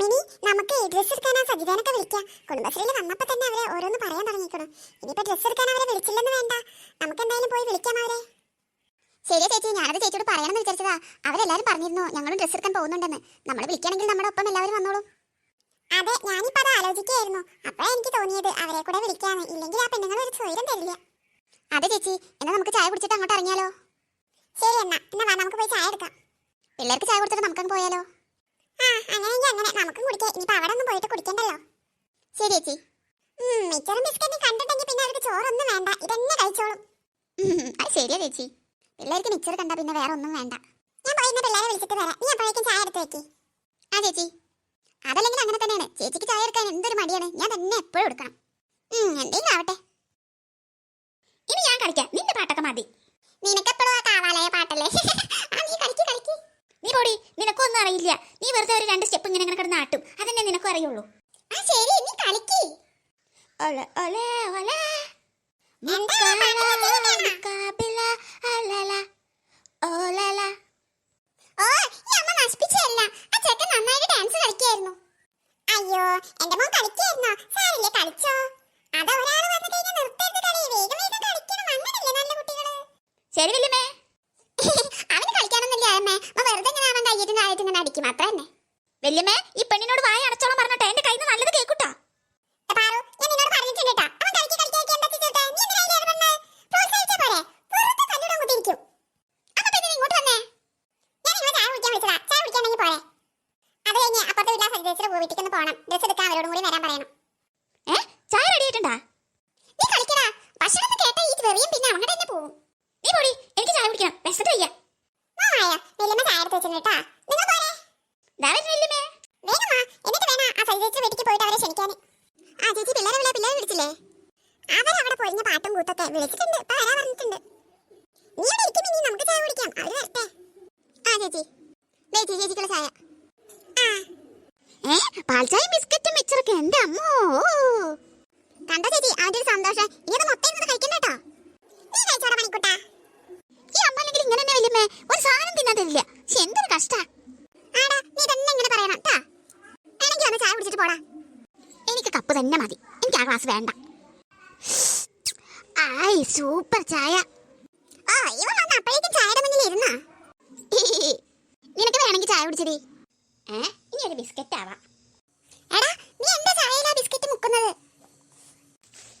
Mini നമുക്ക് dress എടുക്കാനാ സജിതാനൊക്കെ വിളിക്കാം. കുടുംബശ്രീയിൽ വന്നപ്പോ തന്നെ അവരെ ഓരോന്ന് പറയാൻ തുടങ്ങിക്കണം ഇനിയിപ്പോ ഡ്രസ്സ് എടുക്കാൻ അവരെ വിളിച്ചില്ലെന്ന് വേണ്ട. നമുക്ക് എന്തായാലും പോയി വിളിക്കാം അവരെ. ശരിയാ ചേച്ചി ഞാനത് ചേച്ചിയോട് പറയണമെന്ന് വിചാരിച്ചതാ. അവരെല്ലാരും പറഞ്ഞിരുന്നു ഞങ്ങളും ഡ്രസ്സ് എടുക്കാൻ പോകുന്നുണ്ടെന്ന്. നമ്മൾ വിളിക്കുകയാണെങ്കിൽ നമ്മുടെ ഒപ്പം എല്ലാവരും വന്നോളൂ. അതെ ഞാനിപ്പോ അത് ആലോചിക്കുകയായിരുന്നു. അപ്പോഴാ എനിക്ക് തോന്നിയത് അവരെ കൂടെ വിളിക്കാന്ന്. ഇല്ലെങ്കിൽ ആ പെണ്ണുങ്ങൾ ഒരു സ്വൈരം തരില്ല. അതെ ചേച്ചി എന്നാ നമുക്ക് ചായ കുടിച്ചിട്ട് അങ്ങോട്ട് ഇറങ്ങിയാലോ? ശരി എന്നാ. എന്നാ വാ നമുക്ക് പോയി ചായ എടുക്കാം. പിള്ളേർക്ക് ചായ കുടിച്ചിട്ട് നമുക്കങ്ങ് പോയാലോ? അങ്ങനെ നമുക്കും കുടിക്കാം. ഇനിയിപ്പോ അവിടെ ഒന്നും പോയിട്ട് കുടിക്കണ്ടല്ലോ. ശരി ചേച്ചി. മിച്ചറും ബിസ്ക്കറ്റും കണ്ടിട്ടെങ്കിൽ പിന്നെ അവർക്ക് ചോറൊന്നും വേണ്ട. ഇതെന്നെ കഴിച്ചോളും. അത് ശരിയാ ചേച്ചി. പിള്ളേർക്ക് മിച്ചർ കണ്ടാ പിന്നെ വേറെ ഒന്നും വേണ്ട. ഞാൻ പോയി ഇന്ന് പിള്ളേരെ വിളിച്ചിട്ട് വരാം. നീ അപ്പോഴേക്കും ചായ എടുത്ത് വെക്കി. ആ ചേച്ചി. അതല്ലെങ്കിൽ അങ്ങനെ തന്നെയാണ്. ചേച്ചിക്ക് ചായ എടുക്കാൻ എന്തൊരു മടിയാണ്. ഞാൻ തന്നെ എപ്പോഴും എടുക്കണം. എന്തെങ്കിലും ആവട്ടെ. ഇനി ഞാൻ കളിക്കാം നിന്റെ പാട്ടൊക്കെ മതി നിനക്കെപ്പോഴും ആ കാവാലയ പാട്ടല്ലേ ആ നീ കളിക്ക് കളിക്ക് നീ പോടി നിനക്കൊന്നും അറിയില്ല നീ വെറുതെ ഒരു രണ്ട് സ്റ്റെപ്പ് ഇങ്ങനെ ഇങ്ങനെ കിടന്ന് ആട്ടും അതന്നെ നിനക്കും അറിയുള്ളൂ ആ ശരി നീ കളിക്ക് ഒല ഒല ഒല എന്താ പാട്ട് വെച്ചിരിക്കുകയാണോ? മുക്കാബില അലല ഓലല ഓ ഈ അമ്മ നശിപ്പിച്ചതല്ല ആ ചെക്കൻ നന്നായിട്ട് ഡാൻസ് കളിക്കായിരുന്നു. അയ്യോ എന്റെ മോൻ കളിക്കായിരുന്നോ? സാരില്ലേ കളിച്ചോ? അത് ഒരാൾ വന്നു കഴിഞ്ഞാൽ നിർത്തരുത് കളി. വേഗം വേഗം കളിക്കണം. അങ്ങനല്ലേ നല്ല കുട്ടികൾ. ശരി വല്യമ്മേ. അവന് കളിക്കാനൊന്നുമില്ല അമ്മേ. അവൻ വെറുതെ ഇങ്ങനെ അവൻ കയ്യിട്ട് നായിട്ട് ഇങ്ങനെ അടിക്കും. അത്ര തന്നെ വല്യമ്മേ ഈ പെണ്ണിനോട് വായ അടച്ചോളം പറഞ്ഞോട്ടെ. എന്റെ കയ്യിൽ നിന്ന് നല്ലത് കേൾക്കൂട്ടാ പാറു ഞാൻ നിന്നോട് പറഞ്ഞിട്ടുണ്ട് ട്ടോ. അവൻ കളിക്ക് കളിക്ക് കളിക്ക് എന്താ ചെയ്തോട്ടെ? നീ എന്തിനാ അതിൽ ഇടപെടുന്നെ? പ്രോത്സാഹിച്ചാ പോരെ? വെറുതെ തല്ലിടാൻ കുത്തിയിരിക്കും. അപ്പൊ പിന്നെ നീ ഇങ്ങോട്ട് വന്നേ. ഞാൻ നിങ്ങളെ ചായ കുടിക്കാൻ വിളിച്ചതാ. ചായ കുടിക്കാണെങ്കിൽ പോരെ. അത് കഴിഞ്ഞ് സജിതേച്ചിയുടെ വീട്ടിലേക്ക് ഒന്ന് പോണം. ഡ്രസ്സ് എടുക്കാൻ അവരോടും കൂടി വരാൻ പറയണം. ഏ? ചായ റെഡി ആയിട്ടുണ്ടാ? നീ കളിക്കടാ. ഭക്ഷണം ഒന്ന് കേട്ടാ ഈ വെറിയും പിന്നെ അങ്ങോട്ട് തന്നെ പോവും. നീ പോടി. എനിക്ക് ചായ കുടിക്കണം. വിശന്നിട്ട് വയ്യ. വായ വല്യമ്മ ചായ എടുത്ത് വെച്ചിട്ടുണ്ട് ട്ടാ. നിങ്ങൾ പോരെ. ദാ വരുന്നു വല്യമ്മേ? വേഗം എന്നിട്ട് വേണം ആ സജിതേച്ചിയുടെ വീട്ടിലേക്ക് പോയിട്ട് അവരെ ക്ഷണിക്കാന്. ആ ചേച്ചി പിള്ളേരെ വിളി- പിള്ളേരെ വിളിച്ചില്ലേ? അവർ അവിടെ പൊരിഞ്ഞ പാട്ടും കൂത്തൊക്കെ വിളിച്ചിട്ടുണ്ട്. ഇപ്പൊ വരാൻ പറഞ്ഞിട്ടുണ്ട്. നീ അവിടെ ഇരിക്കും ഇനി നമുക്ക് ചായ കുടിക്കാം. അവർ വരട്ടെ. ആ ചേച്ചി ചേച്ചിക്കുള്ള ചായ. പാൽച്ചായ ബിസ്ക്കറ്റും മിച്ചറൊക്കെ എന്റെ അമ്മോ. കണ്ടോ ചേച്ചി അവന്റെ സന്തോഷം. ഇനി അത് മൊത്തം ഇരുന്ന് കഴിക്കണ്ട നീ ഈ ഇങ്ങനെ ഒരു സാധനം എന്തൊരു കഷ്ടാ. ആടാ നീ ചായ പോടാ. എനിക്ക് കപ്പ് തന്നെ മതി. എനിക്ക് ആ ഗ്ലാസ് വേണ്ട. സൂപ്പർ ചായ. ഓ അപ്പോഴേക്കും നിനക്ക് വേണമെങ്കിൽ ചായ കുടിച്ചടി. ഏ ഇനി ഒരു ബിസ്ക്കറ്റ് ആവാം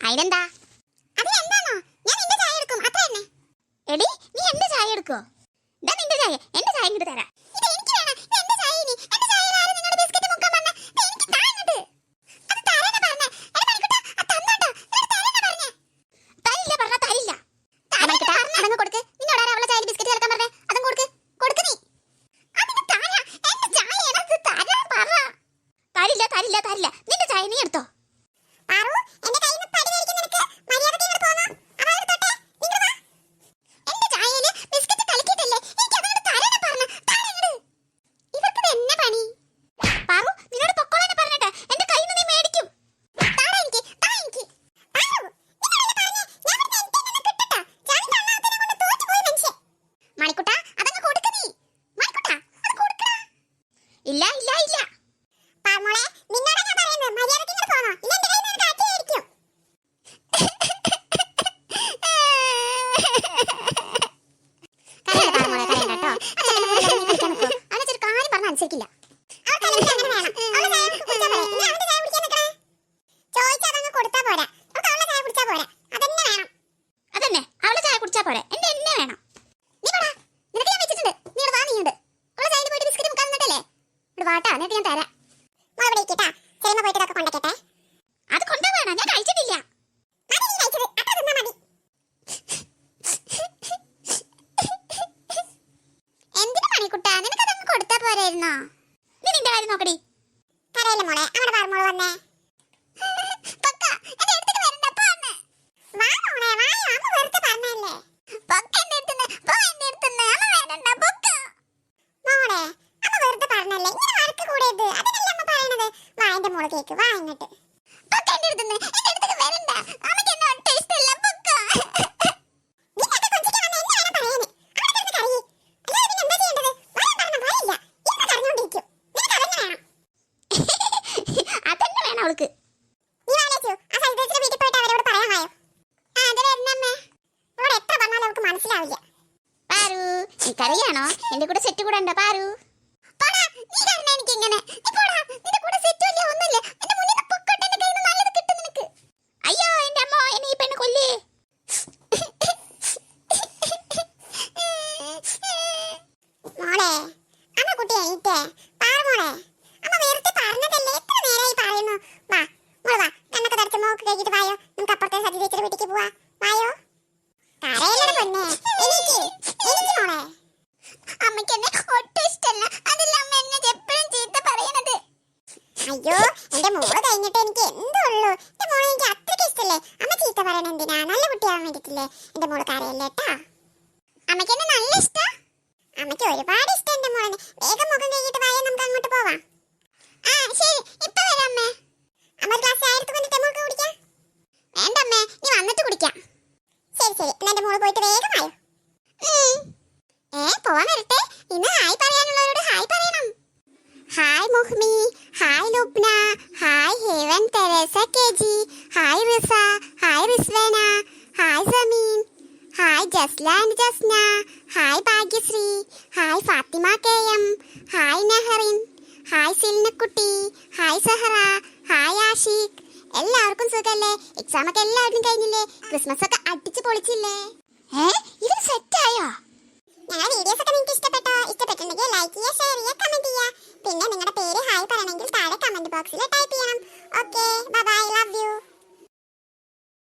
അതിനെന്താ? അതിനെന്താണോ ഞാൻ നിന്റെ ചായ എടുക്കും. അത്ര തന്നെ എടി നീ എന്റെ ചായ എടുക്കോ? ഇതാ നിന്റെ ചായ. എന്റെ ചായ ഇങ്ങോട്ട് തരാം ഇത് എനിക്ക് വേണം ഇത് എന്റെ ചായ ഇനി എന്റെ ചായയിൽ ആരും നിങ്ങളുടെ ബിസ്ക്കറ്റ് മുക്കാൻ പറഞ്ഞ ഇത് എനിക്ക് താ ഇങ്ങോട്ട് അത് തരാനാ പറഞ്ഞേ എടാ മണിക്കുട്ടാ അത് തന്നോട്ടോ നിനക്ക് തരാനാ പറഞ്ഞേ തരില്ല പറഞ്ഞാ തരില്ല തരാനാ പറഞ്ഞേ അതങ്ങ് കൊടുക്ക് നിന്നോട് ആരാ അവളെ ചായയിൽ ബിസ്ക്കറ്റ് ചേർക്കാൻ പറഞ്ഞേ അതും കൊടുക്ക് കൊടുക്ക് നീ അതിന് താഴെ എന്റെ ചായ എനക്ക് തരാൻ പറ തരില്ല തരില്ല തരില്ല നിന്റെ ചായ നീ എടുത്തോ പാറു എന്റെ കയ്യിൽ നിന്ന് പടി മേടിക്കുന്ന നിനക്ക് മര്യാദയ്ക്ക് ഇങ്ങോട്ട് പോന്നോ അവ എടുത്തോട്ടെ നിങ്ങൾ വാ എന്റെ ചായയിൽ ബിസ്ക്കറ്റ് കലക്കിയിട്ടല്ലേ എനിക്ക് അതങ്ങോട്ട് തരാനാ പറഞ്ഞ താഴെ ഇങ്ങട് ഇവർക്ക് ഇത് എന്നെ പണി പാറു നിന്നോട് പൊക്കോളാനെ പറഞ്ഞിട്ട് എന്റെ കയ്യിൽ നിന്ന് നീ മേടിക്കും താഴെ എനിക്ക് താ എനിക്ക് പാറു നിങ്ങളല്ലേ പറഞ്ഞേ ഞാൻ പറഞ്ഞ എനിക്കെന്നെ കിട്ടട്ടോ ചാടി കണ്ണാത്തനെ കൊണ്ട് തോറ്റു പോയി മനുഷ്യൻ മണിക്കുട്ടാ അതങ്ങ് കൊടുക്ക് നീ മണിക്കുട്ടാ അത് കൊടുക്കടാ ഇല്ല ഇല്ല ഇല്ല പാർമോളെ നിന്നോടാ ഞാൻ പറയുന്നത് മര്യാദയ്ക്ക് ഇങ്ങോട്ട് പോന്നോ ഇല്ല എന്റെ കയ്യിൽ നിന്ന് കാറ്റിയായിരിക്കും കരയണ്ട പാർമോളെ, കരയണ്ട ട്ടോ. അച്ഛന്റെ മുന്നിൽ നീ കളിക്കാൻ നിൽക്കോ? അവനൊരു കാര്യം പറഞ്ഞാൽ അനുസരിക്കില്ല അവർക്കല്ലെങ്കിൽ അങ്ങനെ വേണം. അവളുടെ ചായ നമുക്ക് കുടിച്ചാ പോരെ? ഇനി അവന്റെ ചായ കുടിക്കാൻ നിൽക്കണേ? ചോദിച്ചാ അതങ്ങ് കൊടുത്താ പോരാ. നമുക്ക് അവളുടെ ചായ കുടിച്ചാ പോരാ. അതന്നെ വേണം. അതന്നെ അവളെ ചായ കുടിച്ചാ പോരെ എന്റെ എന്നെ വേണം നീ പോടാ. നിനക്ക് ഞാൻ വെച്ചിട്ടുണ്ട്. നീ ഇവിടെ വാ നീയുണ്ട്. അവളുടെ ചായയിൽ പോയിട്ട് ബിസ്ക്കറ്റ് മുക്കാൻ നിന്നിട്ടല്ലേ? ഇവിടെ വാട്ടാ, എന്നിട്ട് ഞാൻ തരാം. മോൾ ഇവിടെ ഇരിക്ക് ട്ടാ. ചെല്ലുമ്പോ പോയിട്ട് ഇതൊക്കെ കൊണ്ടുവയ്ക്കട്ടെ. അത് കൊണ്ടാ വേണം ഞാൻ കഴിച്ചിട്ടില്ല മതി നീ കഴിച്ചത്. അത്ര തിന്നാ മതി. എന്തിനു മണിക്കുട്ടാ നിനക്കതങ്ങ് കൊടുത്താ പോരായിരുന്നോ നീ നിന്റെ കാര്യം നോക്കടി കരയല്ലേ മോളെ അവിടെ പാർമോൾ വന്നേ പക്ക, എന്റെ അടുത്തേക്ക് വരണ്ട, പോ ഒന്ന്. വാ മോളെ, വായോ, അമ്മ വെറുതെ പറഞ്ഞതല്ലേ. പക്ക എന്റെ അടുത്തുന്ന്, പോ എന്റെ അടുത്തുന്ന്, അമ്മ വരണ്ട, പൊക്ക. മോളെ, അമ്മ വെറുതെ പറഞ്ഞതല്ലേ, ഇങ്ങനെ വഴക്ക് കൂടരുത്, അമ്മ പറയണത്. വാ എന്റെ മോൾ കേക്ക്, വാ ഇങ്ങോട്ട്. പക്ക എന്റെ അടുത്തുനിന്ന് എന്റെ അടുത്തേക്ക് വരണ്ട, അമ്മയ്ക്ക് എന്നെ ഒട്ടും ഇഷ്ടമില്ല, പൊക്ക. നിന്നെയൊക്കെ കൊഞ്ചിക്കാൻ വന്ന എന്നെ വേണം പറയാന്. അവിടെ കിടന്ന് കരയ്. അല്ലാതെ പിന്നെ എന്താ ചെയ്യേണ്ടത്? വരാൻ പറഞ്ഞ വരില്ല. ഇരുന്ന് കരഞ്ഞോണ്ടിരിക്കും. നിനക്ക് അതന്നെ വേണം. വേണം അവൾക്ക് നീ വാലേച്ചു ആ സജിതേച്ചിയുടെ വീട്ടിൽ പോയിട്ട് അവരോട് പറയാൻ വായോ ആ അത് വരണമ്മേ ഇവിടെ എത്ര പറഞ്ഞാലും അവർക്ക് മനസ്സിലാവില്ല പാരു എനിക്കറിയാണോ എന്റെ കൂടെ സെറ്റ് കൂടെ ഉണ്ടോ പാരു പോടാ, നീ കാരണം എനിക്ക് ഇങ്ങനെ. നീ പോടാ, നിന്റെ കൂടെ set ഉം ഇല്ല, ഒന്നുമില്ല. എന്റെ മുന്നിൽ നിന്ന് പൊക്കോട്ടെ, എന്റെ കയ്യിൽ നിന്ന് കൂടെ ഉണ്ടോ നിനക്ക്. അയ്യോ എന്റെ അമ്മ എന്നെ ഈ പെണ്ണ് കൊല്ലേ? മോളെ, അമ്മ. പാറു മോളെ. അമ്മ വെറുതെ പറഞ്ഞതല്ലേ, എത്ര നേരായി പറയുന്നു. വാ, മോൾ വാ, കണ്ണൊക്കെ കഴിഞ്ഞിട്ട് വായോ. നമുക്ക് അപ്പുറത്തെ സതി ചേച്ചിയുടെ വീട്ടിലേക്ക് പോവാ. വായോ. കരയല്ലടാ പൊന്നെ. എനിക്ക് എനിക്ക് മോളെ. അമ്മയ്ക്ക് എന്നെ ഒട്ടും ഇഷ്ടമല്ല. അതല്ല അമ്മ എന്നെ എപ്പോഴും ചീത്ത പറയണത്. അയ്യോ എന്റെ മോൾ കഴിഞ്ഞിട്ട് എനിക്ക് എന്തുള്ളൂ എന്റെ മോളെ എനിക്ക് അത്രയ്ക്ക് ഇഷ്ടല്ലേ? അമ്മ ചീത്ത പറയണ എന്തിനാ? നല്ല കുട്ടിയാവാൻ വേണ്ടിട്ടില്ലേ എന്റെ മോൾ കരയല്ലേ അമ്മയ്ക്ക് എന്നെ നല്ല ഇഷ്ടാ. അമ്മയ്ക്ക് ഒരുപാട് ഇഷ്ടം എന്റെ മോളെ വേഗം മുഖം കഴുകിയിട്ട് വായ നമുക്ക് അങ്ങോട്ട് പോവാം ആ ശരി ഇപ്പൊ വരാം അമ്മേ അമ്മ ഒരു ഗ്ലാസ് ചായ എടുത്ത് കൊണ്ടിട്ട് മോൾക്ക് കുടിക്കാം വേണ്ട അമ്മേ നീ വന്നിട്ട് കുടിക്കാം ശരി ശരി എന്നാ എന്റെ മോൾ പോയിട്ട് വേഗം വായോ ഏ പോവാൻ വരട്ടെ. ഇന്ന് ഹായ് പറയാനുള്ളവരോട് ഹായ് പറയണം. Hi Muhmi hi Lubna. Hi Heaven Theresa K G hi Riza. Hi Rizwana. Hi Sameen. Hi Jasla and Jasna. Hi Bhagyashree. Hi Fathima K M. Hi Nehrin. Hi സിൽനക്കുട്ടി. Hi Sahra. Hi Ashiq. എല്ലാവർക്കും സുഖല്ലേ? Exam ഒക്കെ എല്ലാവരും കഴിഞ്ഞില്ലേ? Christmas ഒക്കെ അടിച്ചു പൊളിച്ചില്ലേ? ഏ